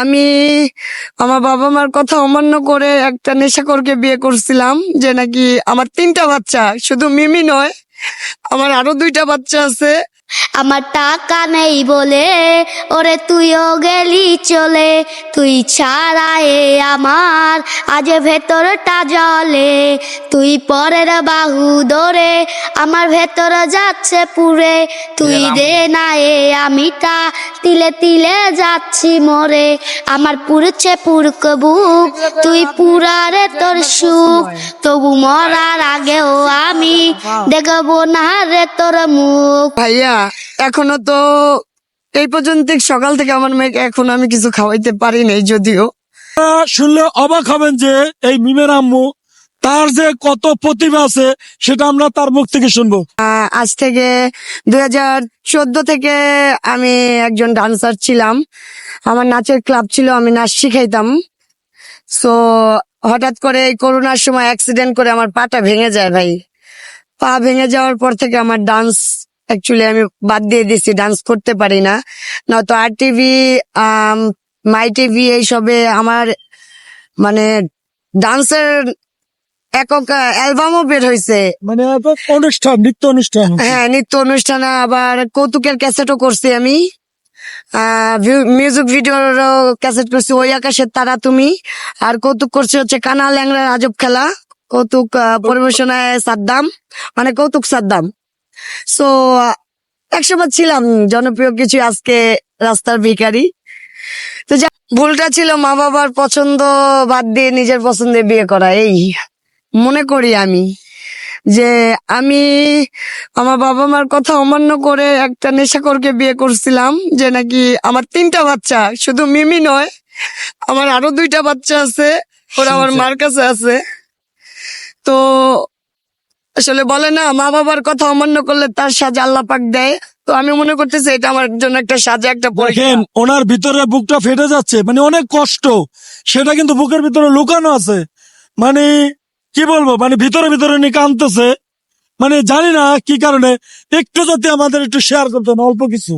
আমি আমার বাবা মার কথা অমান্য করে একটা নেশাকরকে বিয়ে করছিলাম, যে নাকি আমার তিনটা বাচ্চা, শুধু মিমি নয়, আমার আরও দুইটা বাচ্চা আছে। আমার টাকা নেই বলে ওরে তুইও গেলি চলে। তুই ছাড়া এ আমার আজ ভেতরটা জলে। তুই পরের বাহু ধরে আমার ভেতর যাচ্ছে পুরে। তুই দে না এ আমিটা তিলে তিলে যাচ্ছি মরে। আমার পুরছে পুরক বুক তুই পুরারে তোর সুখ। তবু মরার আগেও আমি দেখব না রে তোর মুখ। ভাইয়া এখনও তো এই পর্যন্ত সকাল থেকে আমার মেয়েকে এখন আমি কিছু খাওয়াইতে পারি নাই যদিও। শুনলে অবাক হবেন যে এই মিমের আম্মু তার যে কত প্রতিভা আছে সেটা আমরা তার মুখ থেকে শুনব। আজ থেকে দুই হাজার চোদ্দ থেকে আমি একজন ডান্সার ছিলাম। আমার নাচের ক্লাব ছিল আমি নাচ শিখাইতাম। সো হঠাৎ করে এই করোনার সময় অ্যাক্সিডেন্ট করে আমার পাটা ভেঙে যায় ভাই। পা ভেঙে যাওয়ার পর থেকে আমার ডান্স অ্যাকচুয়ালি আমি বাদ দিয়ে দিছি ডান্স করতে পারি না। নয়তো আর টিভি মাই টিভি এইসবে আমার মানে ডান্সের একক অ্যালবামও বের হয়েছে মানে অনুষ্ঠান নৃত্য অনুষ্ঠান হ্যাঁ নৃত্য অনুষ্ঠানে আবার কৌতুকের ক্যাসেটও করছি আমি। মিউজিক ভিডিওরও ক্যাসেট করছি ওই আকাশের তারা তুমি। আর কৌতুক করছি হচ্ছে কানা ল্যাংড়ার আজব খেলা। কৌতুক পরিবেশনায় সাদ্দাম। মানে কৌতুক সাদ্দাম। সো একসময় ছিলাম জনপ্রিয় কিছু আজকে রাস্তার ভিখারি। তো যা ভুলটা ছিল মা বাবার পছন্দ বাদ দিয়ে নিজের পছন্দে বিয়ে করা এই মনে করি আমি যে আমি আমার বাবা মার কথা অমান্য করে একটা নেশাখোরকে বিয়ে করছিলাম যে নাকি আমার তিনটা বাচ্চা শুধু মিমি নয় আমার আরও দুইটা বাচ্চা আছে ওরা আমার মার কাছে আছে। তো আসলে বলে না মা বাবার কথা অমান্য করলে তার সাজা আল্লাহ পাক দেয়। তো আমি মনে করতেছি এটা আমার জন্য একটা সাজা একটা দেখেন ওনার ভিতরে বুকটা ফেটে যাচ্ছে মানে অনেক কষ্ট। সেটা কিন্তু বুকের ভিতরে লুকানো আছে। মানে কি বলব মানে ভিতরে ভিতরে উনি কাঁদতেছে। মানে জানি না কি কারণে। একটু যদি আমাদের একটু শেয়ার করতেন অল্প কিছু।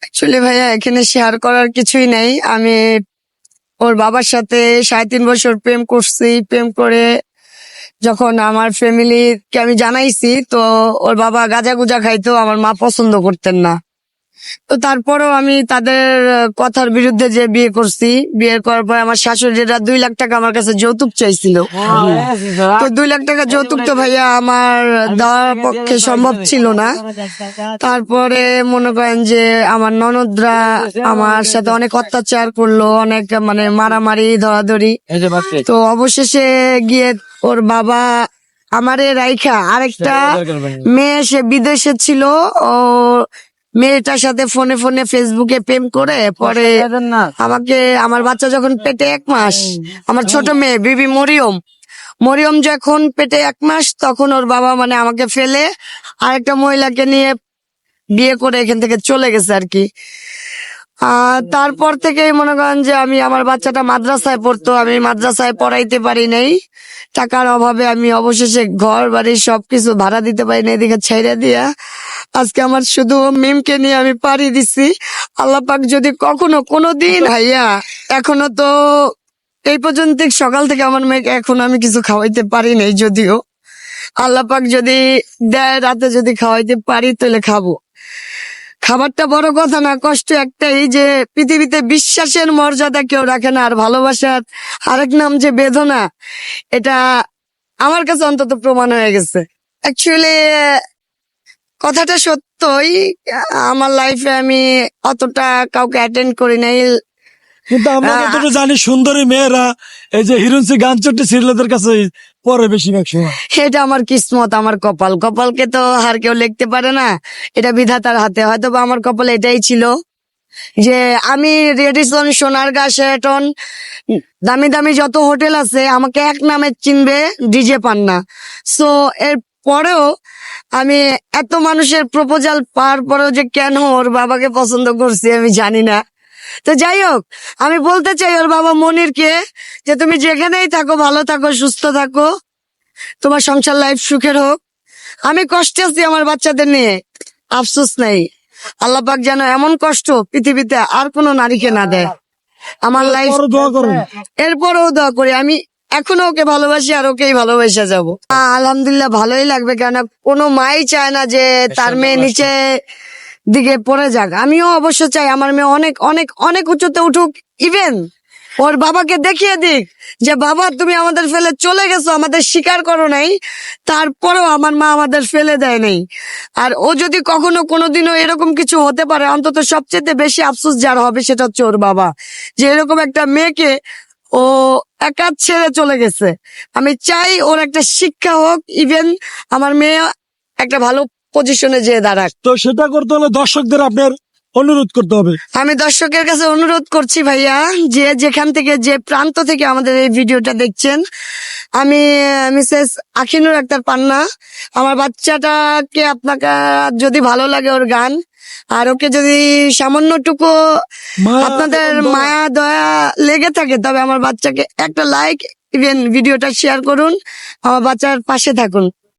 অ্যাকচুয়ালি ভাইয়া এখানে শেয়ার করার কিছুই নাই। আমি ওর বাবার সাথে সাড়ে তিন বছর প্রেম করছি প্রেম করে যখন আমার ফ্যামিলিকে আমি জানাইছি, তো ওর বাবা গাঁজা গুজা খাইতো আমার মা পছন্দ করতেন না। তো তারপরও আমি তাদের কথার বিরুদ্ধে যে বিয়ে করছি বিয়ে করার পর আমার শাশুড়িরা দুই লাখ টাকা আমার কাছে যৌতুক চাইছিল। তো দুই লাখ টাকা যৌতুক তো ভাইয়া আমার দেওয়ার পক্ষে সম্ভব ছিল না। তারপরে মনে করেন যে আমার ননদরা আমার সাথে অনেক অত্যাচার করল অনেক মানে মারামারি ধরাধরি। তো অবশেষে গিয়ে ওর বাবা আমারে রাইখা আরেকটা মেয়ে সে বিদেশে ছিল ও মেয়েটার সাথে ফোনে ফোনে ফেসবুকে প্রেম করে পরে আমাকে আমার বাচ্চা যখন পেটে এক মাস আমার ছোট মেয়ে বিবি মরিয়ম। মরিয়ম যখন পেটে এক মাস তখন ওর বাবা মানে আমাকে ফেলে আরেকটা মহিলাকে নিয়ে বিয়ে করে এখান থেকে চলে গেছে আর কি। তারপর থেকেই মনে করেন যে আমি আমার বাচ্চাটা মাদ্রাসায় পড়তো আমি মাদ্রাসায় পড়াইতে পারি নাই। টাকার অভাবে আমি অবশেষে ঘর বাড়ি সবকিছু ভাড়া দিতে পারি নাই এদিকে ছেড়ে দিয়া আজকে আমার শুধু মিমকে নিয়ে আমি পাড়ি দিছি। আল্লাহ পাক যদি কখনো কোনো দিন ভাইয়া, এখনও তো এই পর্যন্ত সকাল থেকে আমার মেয়েকে এখন আমি কিছু খাওয়াইতে পারি নাই যদিও। আল্লাহ পাক যদি দেয়, রাতে যদি খাওয়াইতে পারি, তাহলে খাব। খাবারটা বড় কথা না, কষ্ট একটাই যে পৃথিবীতে বিশ্বাসের মর্যাদা কেউ রাখে না, আর ভালোবাসার আরেক নাম যে বেদনা, এটা আমার কাছে অন্তত প্রমাণ হয়ে গেছে। অ্যাকচুয়ালি কথাটা সত্যই আমার লাইফে আমি অতটা কাউকে অ্যাটেন্ড করি নাই। কিন্তু আমরা জানি সুন্দরী মেয়েরা এই যে হিরুন্সি গান চট্টি সিরিয়ালদের কাছে পরে বেশিরভাগ সময়। এটা আমার কিসমত আমার কপাল। কপালকে তো আর কেউ লিখতে পারে না। এটা বিধাতার হাতে। হয়তো বা আমার কপাল এটাই ছিল যে আমি রেডিসন সোনারগা শেরাটন দামি দামি যত হোটেল আছে আমাকে এক নামে চিনবে ডিজে পান্না। সো এর পরেও আমি এত মানুষের প্রপোজাল পাওয়ার পরেও যে কেন ওর বাবাকে পছন্দ করছি আমি জানি না। তো যাই হোক আমি বলতে চাই ওর বাবা মনিরকে যে তুমি যেখানেই থাকো ভালো থাকো সুস্থ থাকো তোমার সংসার লাইফ সুখের হোক। আমি কষ্টে আছি আমার বাচ্চাদের নিয়ে আফসোস নাই। আল্লাহ পাক যেন এমন কষ্ট পৃথিবীতে আর কোনো নারীকে না দেয়। আমার লাইফ এরপরও দোয়া করি। আমি এখনও ওকে ভালোবাসি আর ওকেই ভালোবেসে যাব। আলহামদুলিল্লাহ ভালোই লাগবে কেন কোনো মাই চায় না যে তার মেয়ে নিচে দিকে পড়ে যাক। আমিও অবশ্য চাই আমার মেয়ে অনেক অনেক অনেক উঁচুতে উঠুক। ইভেন ওর বাবাকে দেখিয়ে দিক যে বাবা তুমি আমাদের ফেলে চলে গেছো আমাদের স্বীকার করো নাই। তারপরেও আমার মা আমাদের ফেলে দেয় নাই। আর ও যদি কখনো কোনোদিনও এরকম কিছু হতে পারে অন্তত সবচেয়ে বেশি আফসোস যার হবে সেটা হচ্ছে ওর বাবা। যে এরকম একটা মেয়েকে ও একা ছেড়ে চলে গেছে। আমি চাই ওর একটা শিক্ষা হোক ইভেন আমার মেয়ে একটা ভালো পজিশনে যেয়ে দাঁড়াক। তো সেটা করতে হলে দর্শকদের আপনার অনুরোধ করতে হবে। আমি দর্শকের কাছে অনুরোধ করছি ভাইয়া যে যেখান থেকে যে প্রান্ত থেকে আমাদের এই ভিডিওটা দেখছেন আমি মিসেস আখিনুর আক্তার পান্না আমার বাচ্চাটাকে আপনাকে যদি ভালো লাগে ওর গান আর ওকে যদি সামান্যটুকু টুকু আপনাদের মায়া দয়া লেগে থাকে তবে আমার বাচ্চাকে একটা লাইক ইভেন ভিডিওটা শেয়ার করুন আমার বাচ্চার পাশে থাকুন।